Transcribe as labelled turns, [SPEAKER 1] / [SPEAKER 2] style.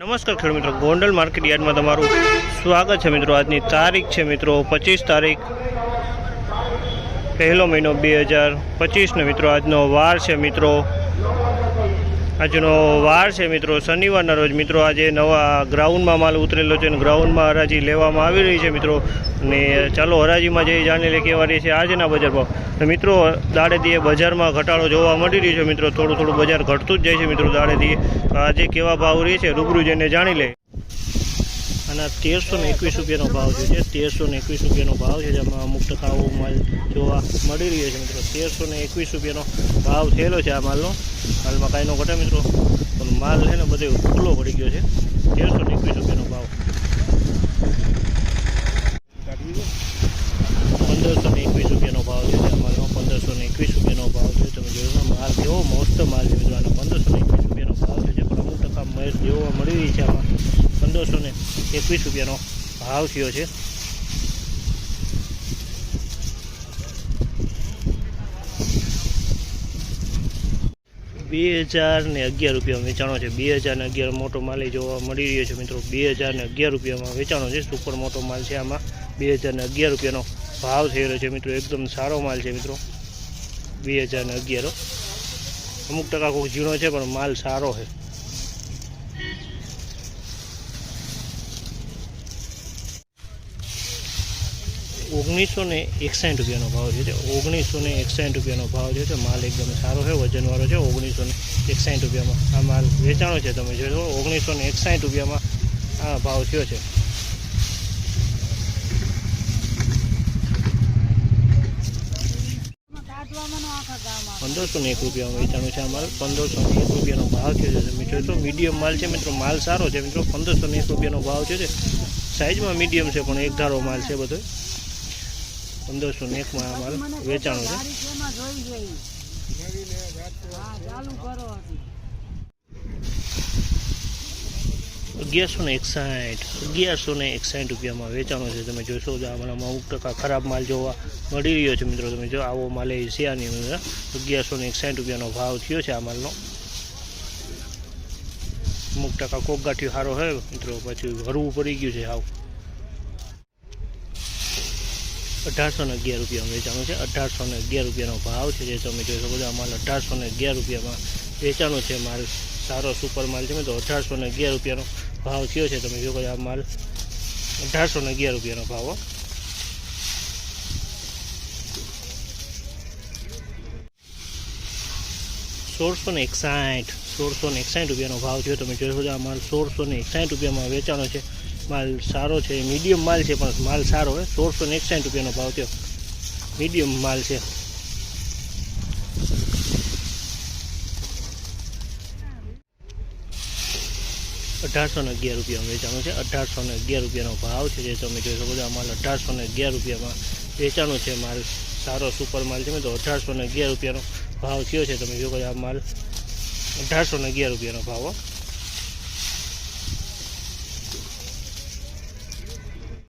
[SPEAKER 1] નમસ્કાર ખેડૂત મિત્રો, ગોંડલ માર્કેટ યાર્ડમાં તમારું સ્વાગત છે મિત્રો. આજની તારીખ છે મિત્રો પચીસ તારીખ, પહેલો મહિનો બે હજાર પચીસનો મિત્રો. આજનો વાર છે મિત્રો. આજનો વાર છે મિત્રો. શનિવારના રોજ મિત્રો આજે નવા ગ્રાઉન્ડમાં માલ ઉતરેલો છે અને ગ્રાઉન્ડમાં હરાજી લેવામાં આવી રહી છે મિત્રો. અને ચાલો હરાજીમાં જઈ જાણી લે કેવા રહી છે આજના બજાર ભાવ. મિત્રો, દાડેદીએ બજારમાં ઘટાડો જોવા મળી રહ્યો છે મિત્રો. થોડું થોડું બજાર ઘટતું જ જાય છે મિત્રો દાડેદીએ. આજે કેવા ભાવ રહે છે રૂબરૂ જઈને જાણી લે. અને તેરસો ને એકવીસ રૂપિયાનો ભાવ છે તેરસો ને એકવીસ રૂપિયાનો ભાવ છે જેમાં અમુક ટકાઓ માલ જોવા મળી રહ્યો છે મિત્રો. તેરસો ને એકવીસ રૂપિયાનો ભાવ થયેલો છે આ માલનો. હાલમાં કાંઈ નો ઘટે મિત્રો. પણ માલ છે ને બધે ખુલ્લો પડી ગયો છે. તેરસો ને એકવીસ રૂપિયાનો ભાવ. પંદરસો ને એકવીસ રૂપિયાનો ભાવ છે આ માલનો. પંદરસો ને એકવીસ રૂપિયાનો ભાવ છે. તમે જોયો માલ કેવો મસ્ત માલ છે મિત્રો. અને પંદરસો ને એકવીસ રૂપિયાનો ભાવ છે જે પણ અમુક ટકા મેચ જોવા મળી રહી છે આમાં. પંદરસો ને એકવીસ રૂપિયાનો ભાવ થયો છે. બે હજાર ને અગિયાર રૂપિયામાં વેચાણો છે. બે હજાર ને અગિયાર મોટો માલ જોવા મળી રહ્યો છે મિત્રો. બે હજાર ને અગિયાર રૂપિયામાં વેચાણો છે. સુપર મોટો માલ છે આમાં. બે હજાર ને અગિયાર રૂપિયાનો ભાવ થયેલો છે મિત્રો. એકદમ સારો માલ છે મિત્રો. બે હજાર ને અગિયારો અમુક ટકા કોઈ ઝીણો છે, પણ માલ સારો છે. ઓગણીસો ને એકસાઠ રૂપિયાનો ભાવ છે. ઓગણીસો ને એકસાઠ રૂપિયાનો ભાવ છે. માલ એકદમ સારો છે, વજનવાળો છે. ઓગણીસો ને એકસાઠ રૂપિયામાં આ માલ વેચાણો છે તમે જોશો ઓગણીસો ને એકસાઠ રૂપિયામાં આ ભાવ થયો છે. પંદરસો ને એક રૂપિયામાં વેચાણું છે આ માલ. પંદરસો ને એક રૂપિયાનો ભાવ થયો છે. મિત્રો તો મીડિયમ માલ છે મિત્રો, માલ સારો છે મિત્રો. પંદરસો ને એક રૂપિયાનો ભાવ થયો છે. સાઇઝમાં મીડિયમ છે, પણ એક ધારો માલ છે બધો. પંદરસો ને એકમાં માલ વેચાણો છે. અગિયારસો ને એકસાઠ અગિયારસો ને એકસાઠ રૂપિયામાં વેચાણો છે. તમે જોશો તો આમાં અમુક ટકા ખરાબ માલ જોવા મળી રહ્યો છે મિત્રો. તમે જો આવો માલ એ શિયાની અંદર અગિયારસો ને એકસાઠ રૂપિયાનો ભાવ થયો છે આ માલનો. અમુક ટકા કોક ગાંઠિયો સારો હોય મિત્રો. પછી હરવું પડી ગયું છે હાવ. અઢારસો ને અગિયાર રૂપિયામાં વેચાણું છે. અઢારસો ને અગિયાર રૂપિયાનો ભાવ છે. જે તમે જોઈ શકો છો, આ માલ અઢારસો ને અગિયાર રૂપિયામાં વેચાણો છે. માલ સારો સુપર માલ છે. તો અઢારસો ને અગિયાર રૂપિયાનો ભાવ થયો છે. તમે જો આ માલ અઢારસો ને અગિયાર રૂપિયાનો ભાવ. સોળસો ને એકસાઠ, સોળસો ને એકસાઠ રૂપિયાનો ભાવ થયો. તમે જોઈ શકો છો, આ માલ સોળસો ને એકસાઠ રૂપિયામાં વેચાણો છે. માલ સારો છે મીડિયમ માલ છે, પણ માલ સારો હોય સોળસો ને એકસાઠ રૂપિયાનો ભાવ થયો. મીડિયમ માલ છે. અઢારસો ને અગિયાર રૂપિયામાં વેચાણો છે. અઢારસો ને અગિયાર રૂપિયાનો ભાવ છે. જે તમે જોઈ શકો છો, આ માલ અઢારસો ને અગિયાર રૂપિયામાં વેચાણું છે. માલ સારો સુપર માલ છે. તો અઢારસો ને અગિયાર રૂપિયાનો ભાવ થયો છે. તમે જો આ માલ અઢારસો ને અગિયાર રૂપિયાનો ભાવ.